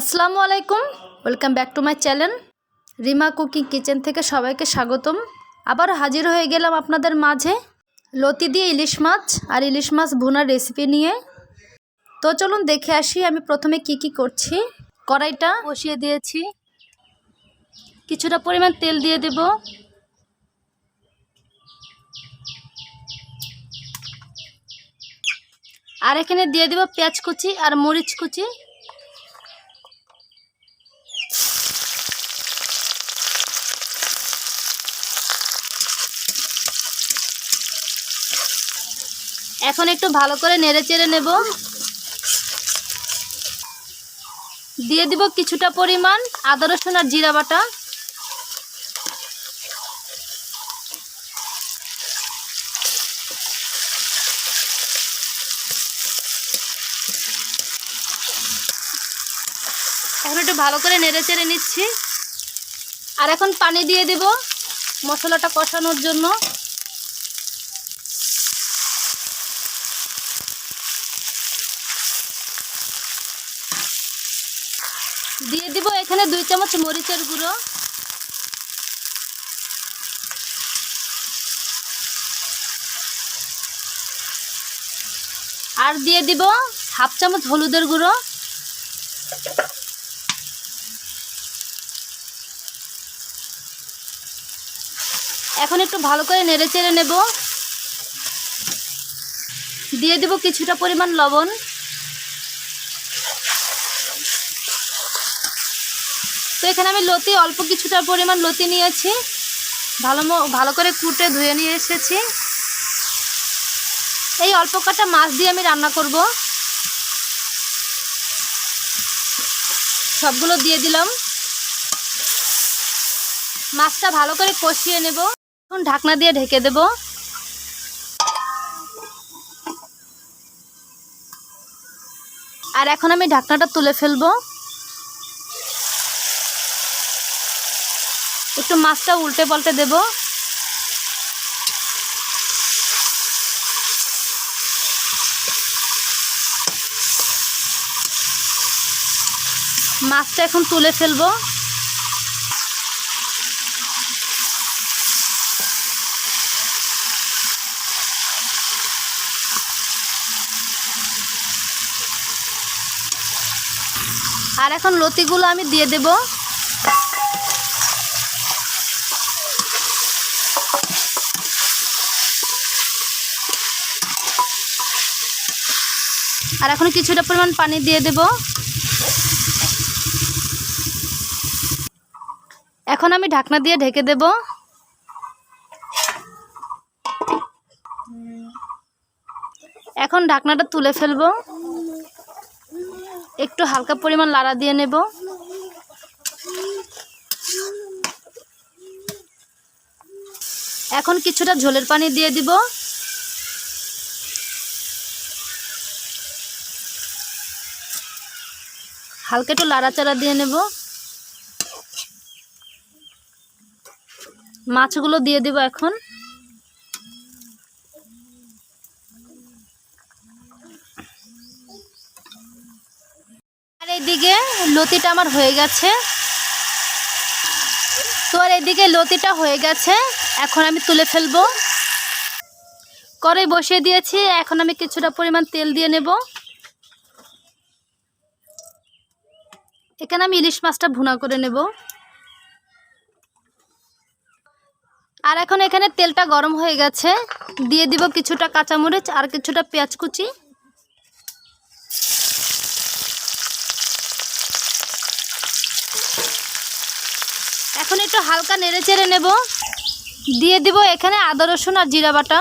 আসসালামু আলাইকুম। Welcome back to my channel Rima cooking kitchen থেকে সবাইকে স্বাগতম। আবার হাজির হয়ে গেলাম আপনাদের মাঝে লতি দিয়ে ইলিশ মাছ আর ইলিশ মাছ ভুনার রেসিপি নিয়ে। তো চলুন দেখে আসি আমি প্রথমে কি কি করছি। কড়াইটা বসিয়ে দিয়েছি। কিছুটা পরিমাণ তেল দিয়ে দেব। আর এখানে দিয়ে দেব পেঁয়াজ কুচি আর মরিচ কুচি। এখন একটু ভালো করে নেড়ে চেড়ে নেব। দিয়ে দিব কিছুটা পরিমাণ আদা, রসুন আর জিরা বাটা। এখন একটু ভালো করে নেড়ে চেড়ে নিচ্ছি। আর এখন পানি দিয়ে দিব মশলাটা কষানোর জন্য দিয়ে দিব এখানে দুই চামচ মরিচের গুঁড়ো। আর দিয়ে দিব হাফ চামচ হলুদের গুঁড়ো। এখন একটু ভালো করে নেড়ে চেড়ে নেব। দিয়ে দিব কিছুটা পরিমাণ লবণ। তো এখানে আমি লতি, অল্প কিছুটা পরিমাণ লতি নিয়েছি। ভালো ভালো করে কুটে ধুয়ে নিয়ে এসেছি। এই অল্প কাটা মাছ দিয়ে আমি রান্না করব। সবগুলো দিয়ে দিলাম। মাছটা ভালো করে কষিয়ে নেব। এখন ঢাকনা দিয়ে ঢেকে দেব। আর এখন আমি ঢাকনাটা তুলে ফেলব। একটু মাছটা উল্টে পাল্টে দেব। মাছটা এখন তুলে ফেলব। আর এখন লতিগুলো আমি দিয়ে দেবো। আর এখন কিছুটা পরিমাণ পানি দিয়ে দেব। এখন আমি ঢাকনা দিয়ে ঢেকে দেব। এখন ঢাকনাটা তুলে ফেলব। একটু হালকা পরিমাণ লাড়া দিয়ে নেব। এখন কিছুটা ঝোলের পানি দিয়ে দিব। হালকা একটু লাড়াচাড়া দিয়ে নেব। মাছগুলো দিয়ে দেব এখন। আর এইদিকে লতিটা আমার হয়ে গেছে। তো আর এদিকে লতিটা হয়ে গেছে, এখন আমি তুলে ফেলব। কড়াই বসিয়ে দিয়েছি, এখন আমি কিছুটা পরিমাণ তেল দিয়ে নেব। এখানে আমি ইলিশ মাছটা ভুনা করে নেব। আর এখন এখানে তেলটা গরম হয়ে গেছে। দিয়ে দিব কিছুটা কাঁচামরিচ আর কিছুটা পেঁয়াজ কুচি। এখন একটু হালকা নেড়ে চেড়ে নেব। দিয়ে দিব এখানে আদা রসুন আর জিরা বাটা।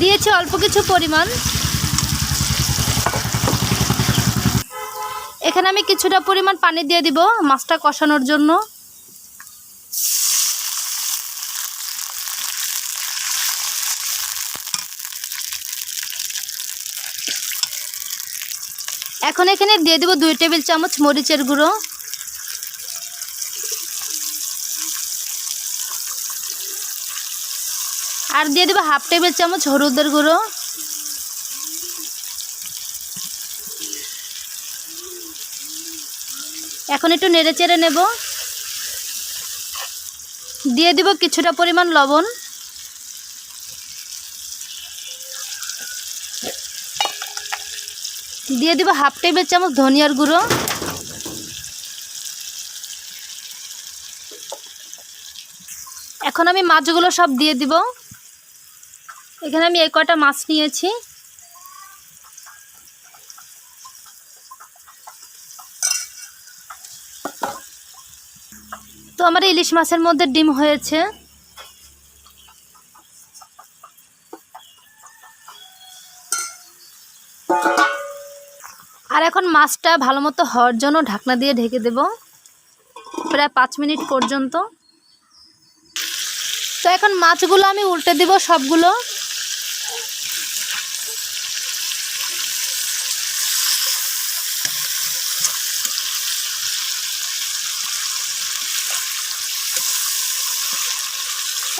দিয়েছি অল্প কিছু পরিমাণ। এখানে আমি কিছুটা পরিমাণ পানি দিয়ে দিব মাছটা কষানোর জন্য। এখন এখানে দিয়ে দিব দুই টেবিল চামচ মরিচের গুঁড়ো। আর দিয়ে দেবো হাফ টেবিল চামচ হলুদের গুঁড়ো। এখন একটু নেড়ে চেড়ে নেব। দিয়ে দিব কিছুটা পরিমাণ লবণ। দিয়ে দিব হাফ টেবিল চামচ ধনিয়ার গুঁড়ো। এখন আমি মাছগুলো সব দিয়ে দিব। এখানে আমি এই কটা মাছ নিয়েছি। তো আমার ইলিশ মাছের মধ্যে ডিম হয়েছে। আর এখন মাছটা ভালো মতো হওয়ার জন্য ঢাকনা দিয়ে ঢেকে দেব। প্রায় পাঁচ মিনিট পর্যন্ত। তো এখন মাছগুলো আমি উল্টে দিব সবগুলো।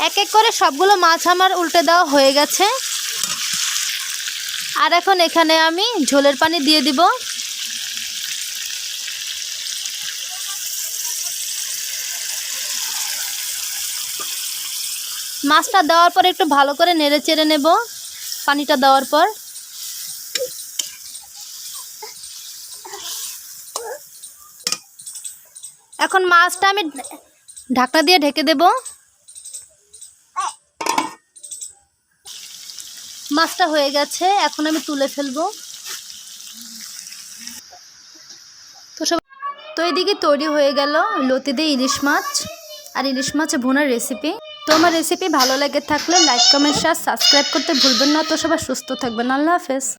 এক এক করে সবগুলো মাছ আমার উল্টে দেওয়া হয়ে গেছে। আর এখন এখানে আমি ঝোলের পানি দিয়ে দিব। মাছটা দেওয়ার পর একটু ভালো করে নেড়ে চেড়ে নেব, পানিটা দেওয়ার পর। এখন মাছটা আমি ঢাকনা দিয়ে ঢেকে দেব। মাছটা হয়ে গেছে, এখন আমি তুলে ফেলব। তো সব তো এদিকে তৈরি হয়ে গেল লতি দিয়ে ইলিশ মাছ, আর ইলিশ মাছ ভুনার রেসিপি তো আমার রেসিপি ভালো লাগে থাকলে লাইক কমেন্ট শেয়ার সাবস্ক্রাইব করতে ভুলবেন না। তো সবাই সুস্থ থাকবেন। আল্লাহ হাফেজ।